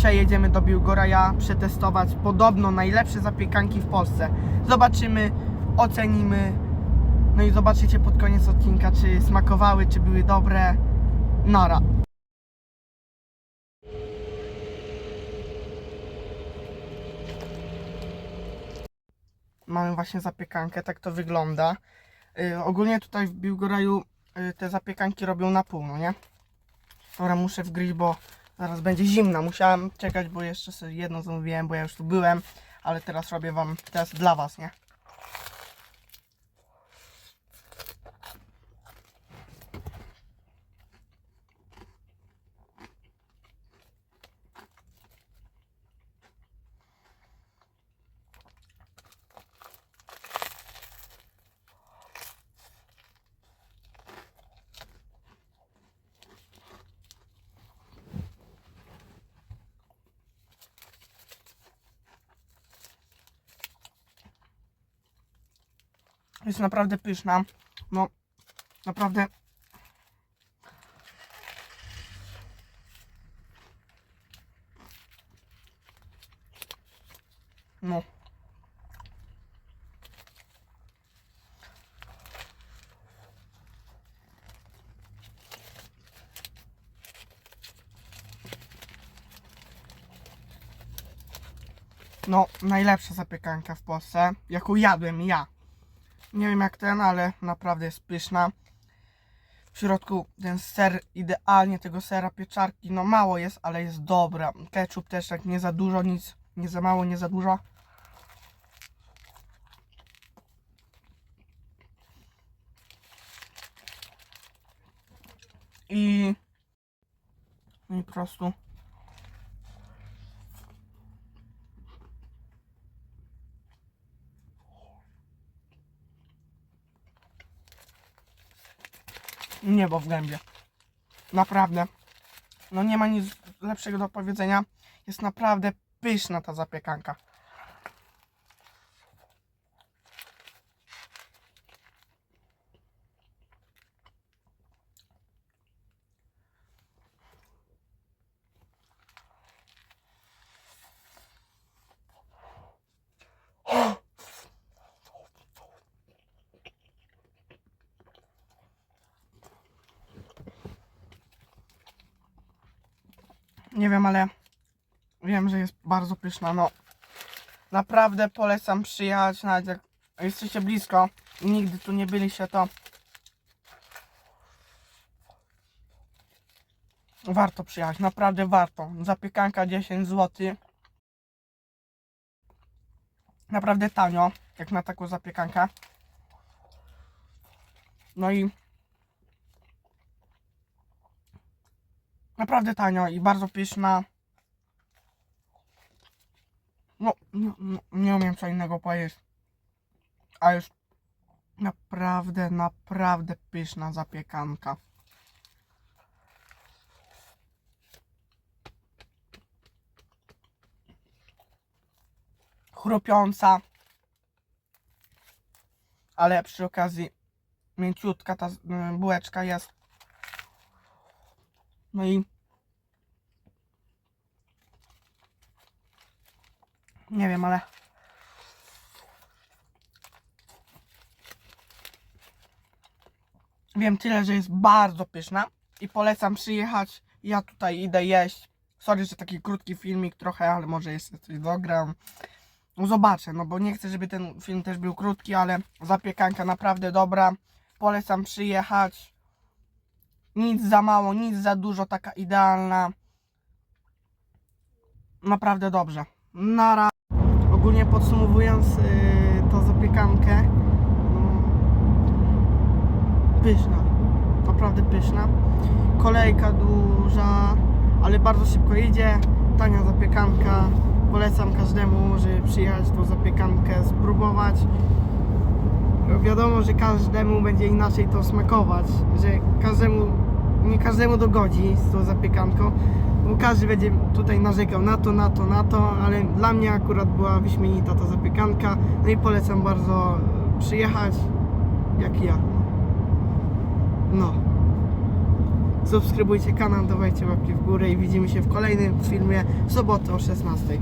Dzisiaj jedziemy do Biłgoraja przetestować podobno najlepsze zapiekanki w Polsce. Zobaczymy, ocenimy. No i zobaczycie pod koniec odcinka, czy smakowały, czy były dobre. Nara. Mamy właśnie zapiekankę, tak to wygląda. Y, ogólnie tutaj w Biłgoraju y, te zapiekanki robią na pół, no nie? Dobra, muszę w grill, bo zaraz będzie zimna. Musiałem czekać, bo jeszcze sobie jedno zamówiłem, bo ja już tu byłem, ale teraz robię wam test dla was, nie? Jest naprawdę pyszna. No, naprawdę. No. No, najlepsza zapiekanka w Polsce, jaką jadłem ja. Nie wiem jak ten, ale naprawdę jest pyszna. W środku ten ser, idealnie tego sera pieczarki, no mało jest, ale jest dobra. Ketchup też tak nie za dużo, nic, nie za mało, nie za dużo. I, no i po prostu niebo w gębie. Naprawdę. No nie ma nic lepszego do powiedzenia. Jest naprawdę pyszna ta zapiekanka. Nie wiem, ale wiem, że jest bardzo pyszna. No, naprawdę polecam przyjechać, nawet jak jesteście blisko i nigdy tu nie byliście, to warto przyjechać, naprawdę warto. Zapiekanka 10 zł. Naprawdę tanio, jak na taką zapiekankę. No i Naprawdę tanio i bardzo pyszna. No, no, no, nie umiem co innego powiedzieć. A już naprawdę, naprawdę pyszna zapiekanka. Chrupiąca. Ale przy okazji mięciutka ta y, bułeczka jest. No i nie wiem, ale wiem tyle, że jest bardzo pyszna i polecam przyjechać. Ja tutaj idę jeść. Sorry, że taki krótki filmik trochę, ale może jeszcze coś dogram. No Zobaczę, no bo nie chcę, żeby ten film też był krótki, ale zapiekanka naprawdę dobra. Polecam przyjechać. Nic za mało, nic za dużo, taka idealna. Naprawdę dobrze. Nara. Ogólnie podsumowując yy, tą zapiekankę, mm, pyszna. Naprawdę pyszna. Kolejka duża, ale bardzo szybko idzie. Tania zapiekanka. Polecam każdemu, żeby przyjechać tą zapiekankę, spróbować. Wiadomo, że każdemu będzie inaczej to smakować, że każdemu, nie każdemu dogodzi z tą zapiekanką, bo każdy będzie tutaj narzekał na to, na to, na to, ale dla mnie akurat była wyśmienita ta zapiekanka, no i polecam bardzo przyjechać, jak ja. No. subskrybujcie kanał, dawajcie łapki w górę i widzimy się w kolejnym filmie w sobotę o 16.